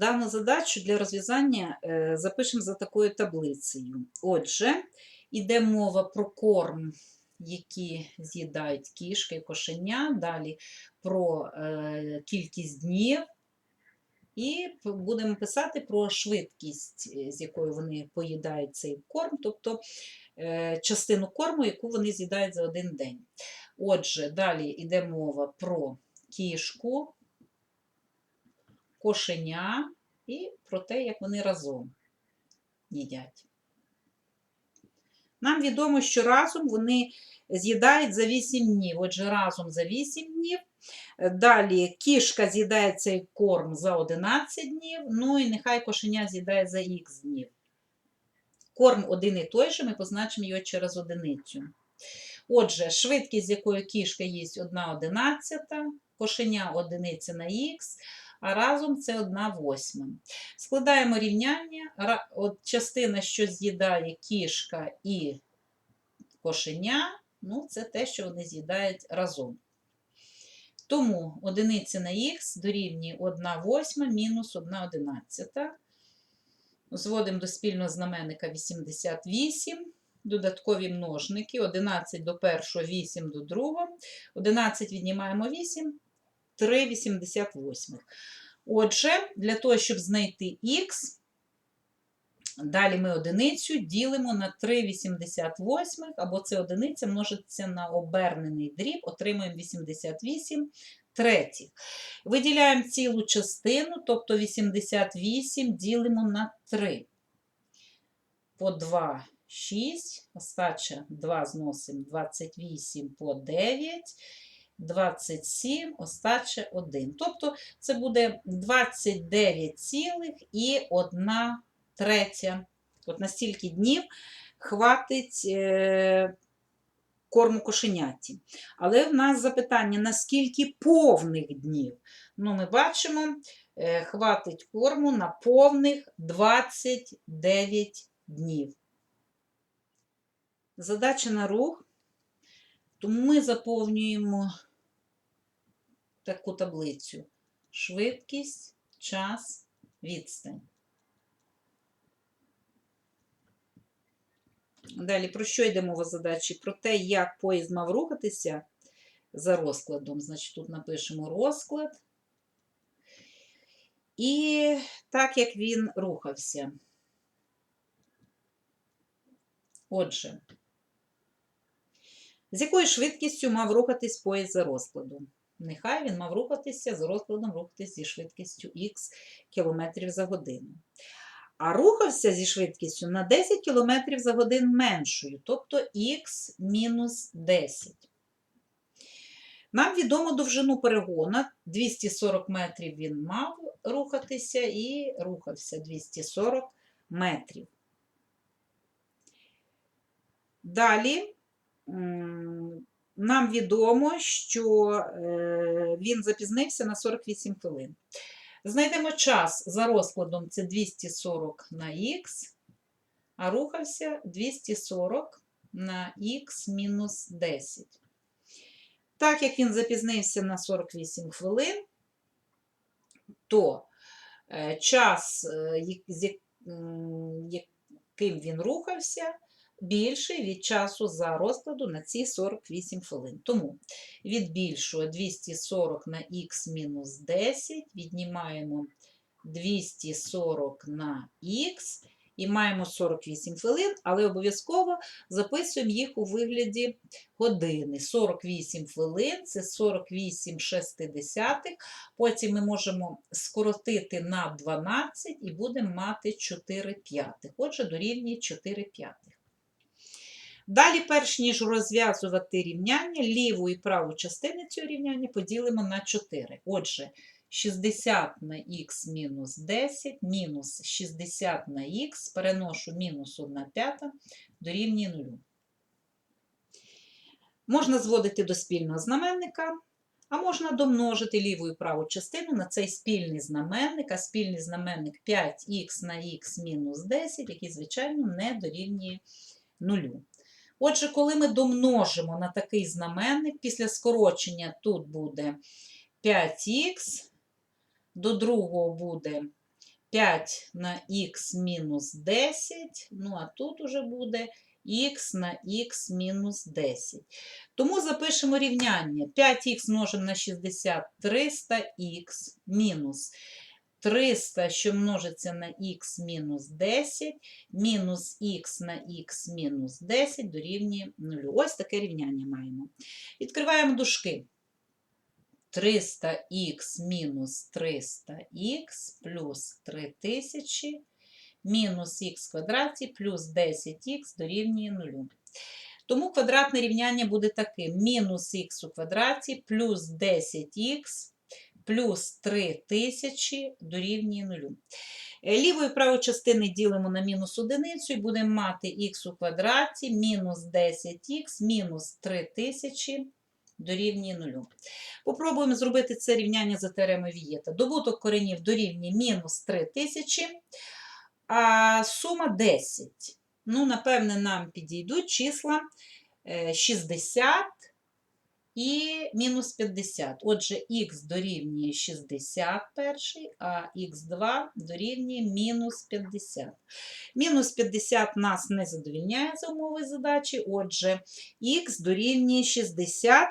Дану задачу для розв'язання е, запишемо за такою таблицею. Отже, йде мова про корм, який з'їдають кішки і кошеня, далі про е, кількість днів, і будемо писати про швидкість, е, з якою вони поїдають цей корм, тобто частину корму, яку вони з'їдають за один день. Отже, далі йде мова про кішку, кошеня і про те, як вони разом їдять. Нам відомо, що разом вони з'їдають за 8 днів. Отже, разом за 8 днів. Далі кішка з'їдає цей корм за 11 днів, ну і нехай кошеня з'їдає за х днів. Корм один і той же, ми позначимо його через одиницю. Отже, швидкість, з якою кішка їсть 1 одинадцята, кошеня одиниця на х, а разом це 1 восьма. Складаємо рівняння. От частина, що з'їдає кішка і кошеня, ну, це те, що вони з'їдають разом. Тому одиниця на х дорівнює 1 восьма мінус 1 одинадцята. Зводимо до спільного знаменника 88. Додаткові множники. 11 до першого, 8 до другого. 11 віднімаємо 8, 3 88. Отже, для того, щоб знайти х, далі ми одиницю ділимо на 3,88, або це одиниця множиться на обернений дріб, отримуємо 88 третіх. Виділяємо цілу частину, тобто 88 ділимо на 3. По 2, 6, остача 2 зносимо 28 по 9, 27, остача 1. Тобто це буде 29 цілих і 1 третя. От на стільки днів хватить е, корму кошеняті. Але в нас запитання, наскільки повних днів? Ну, ми бачимо, е, хватить корму на повних 29 днів. Задача на рух. Тому ми заповнюємо таку таблицю. Швидкість, час, відстань. Далі, про що йде мова задачі? Про те, як поїзд мав рухатися за розкладом. Значить, тут напишемо розклад. І так, як він рухався. Отже, з якою швидкістю мав рухатись поїзд за розкладом? Нехай він мав рухатися за розкладом рухатись зі швидкістю х км за годину. А рухався зі швидкістю на 10 км за годину меншою, тобто х мінус 10. Нам відомо довжину перегона 240 метрів він мав рухатися і рухався 240 метрів. Далі нам відомо, що е, він запізнився на 48 хвилин. Знайдемо час за розкладом це 240 на х, а рухався 240 на х мінус 10. Так як він запізнився на 48 хвилин, то е, час, е, яким він рухався, більший від часу за розкладу на ці 48 хвилин. Тому від більшого 240 на х мінус 10, віднімаємо 240 на х і маємо 48 хвилин, але обов'язково записуємо їх у вигляді години. 48 хвилин це 48 шестидесятих. Потім ми можемо скоротити на 12 і будемо мати 4 п'ятих. Отже, дорівнює 4 п'ятих. Далі, перш ніж розв'язувати рівняння, ліву і праву частини цього рівняння поділимо на 4. Отже, 60 на х мінус 10, мінус 60 на х, переношу мінус 1 п'ята, дорівнює 0. Можна зводити до спільного знаменника, а можна домножити ліву і праву частину на цей спільний знаменник, а спільний знаменник 5х на х мінус 10, який, звичайно, не дорівнює 0. Отже, коли ми домножимо на такий знаменник, після скорочення тут буде 5х, до другого буде 5 на х мінус 10, ну а тут уже буде х на х мінус 10. Тому запишемо рівняння. 5х множимо на 60 300х мінус 300, що множиться на х мінус 10, мінус х на х мінус 10 дорівнює 0. Ось таке рівняння маємо. Відкриваємо дужки. 300х мінус 300х плюс 3000 мінус х квадраті плюс 10х дорівнює 0. Тому квадратне рівняння буде таким: мінус х у квадраті плюс 10х плюс 3000 дорівнює 0. Е, Ліву і праву частини ділимо на мінус одиницю і будемо мати х у квадраті мінус 10х мінус 3000 дорівнює 0. Попробуємо зробити це рівняння за теоремою Вієта. Добуток коренів дорівнює мінус 3000, а сума 10. Ну, напевне, нам підійдуть числа е, 60 і мінус 50. Отже, х дорівнює 60 перший, а х2 дорівнює мінус 50. Мінус 50 нас не задовільняє за умови задачі, отже, х дорівнює 60,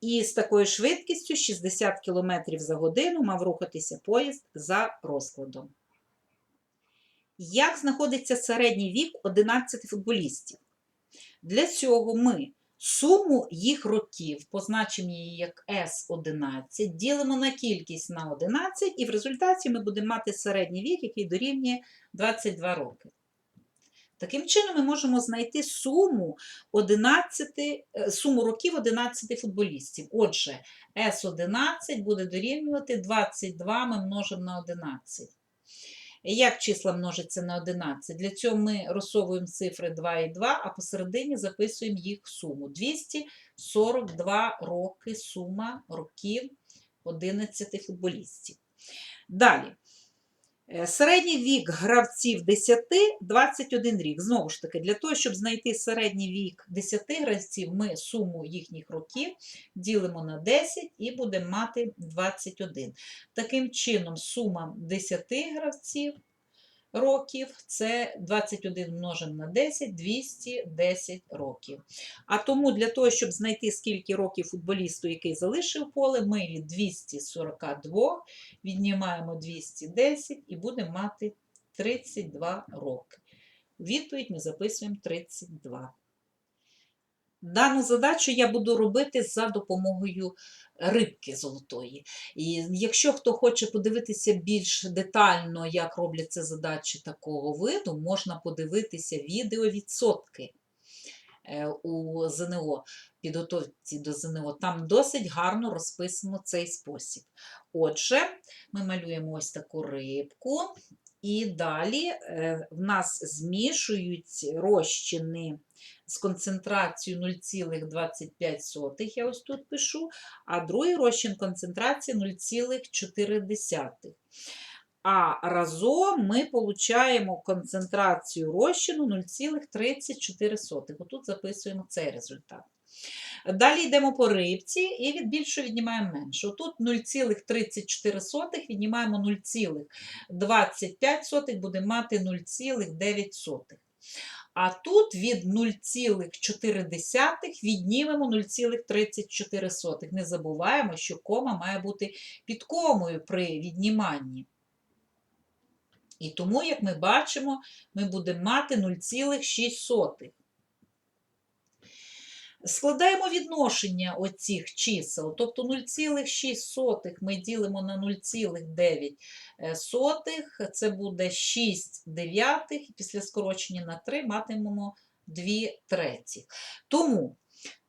і з такою швидкістю 60 км за годину мав рухатися поїзд за розкладом. Як знаходиться середній вік 11 футболістів? Для цього ми суму їх років, позначимо її як S11, ділимо на кількість на 11, і в результаті ми будемо мати середній вік, який дорівнює 22 роки. Таким чином, ми можемо знайти суму, 11, е, суму років 11 футболістів. Отже, S11 буде дорівнювати 22 ми множимо на 11. Як числа множаться на 11? Для цього ми розсовуємо цифри 2 і 2, а посередині записуємо їх суму. 242 роки сума років 11 футболістів. Далі. Е, Середній вік гравців 10 – 21 рік. Знову ж таки, для того, щоб знайти середній вік 10 гравців, ми суму їхніх років ділимо на 10 і будемо мати 21. Таким чином, сума 10 гравців років це 21 множимо на 10, 210 років. А тому для того, щоб знайти скільки років футболісту, який залишив поле, ми від 242 віднімаємо 210 і будемо мати 32 роки. Відповідь ми записуємо 32. Дану задачу я буду робити за допомогою рибки золотої. І якщо хто хоче подивитися більш детально, як робляться задачі такого виду, можна подивитися відео відсотки е, у ЗНО, підготовці до ЗНО. Там досить гарно розписано цей спосіб. Отже, ми малюємо ось таку рибку. І далі е, в нас змішують розчини з концентрацією 0,25, я ось тут пишу, а другий розчин концентрації 0,4. А разом ми отримуємо концентрацію розчину 0,34. Отут записуємо цей результат. Далі йдемо по рибці і від більшого віднімаємо менше. Тут 0,34 віднімаємо 0,25, будемо мати 0,9. А тут від 0,4 віднімемо 0,34. Не забуваємо, що кома має бути під комою при відніманні. І тому, як ми бачимо, ми будемо мати 0,6. Складаємо відношення оцих чисел, тобто 0,6 ми ділимо на 0,9, це буде 6 дев'ятих, після скорочення на 3 матимемо 2 треті. Тому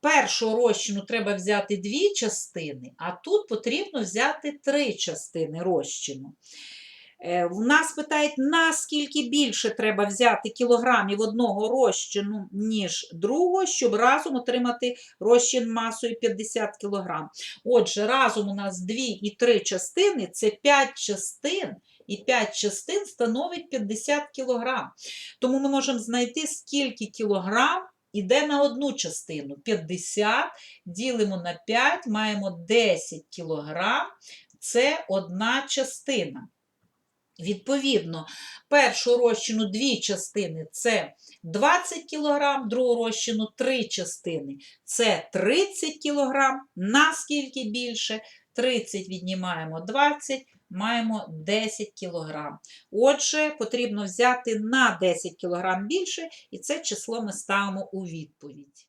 першого розчину треба взяти дві частини, а тут потрібно взяти три частини розчину. Е, В нас питають, наскільки більше треба взяти кілограмів одного розчину, ніж другого, щоб разом отримати розчин масою 50 кілограм. Отже, разом у нас 2 і 3 частини це 5 частин, і 5 частин становить 50 кілограм. Тому ми можемо знайти, скільки кілограм іде на одну частину. 50 ділимо на 5, маємо 10 кілограм, це одна частина. Відповідно, першу розчину дві частини це 20 кг, другу розчину три частини це 30 кг. Наскільки більше? 30 віднімаємо 20, маємо 10 кг. Отже, потрібно взяти на 10 кг більше, і це число ми ставимо у відповідь.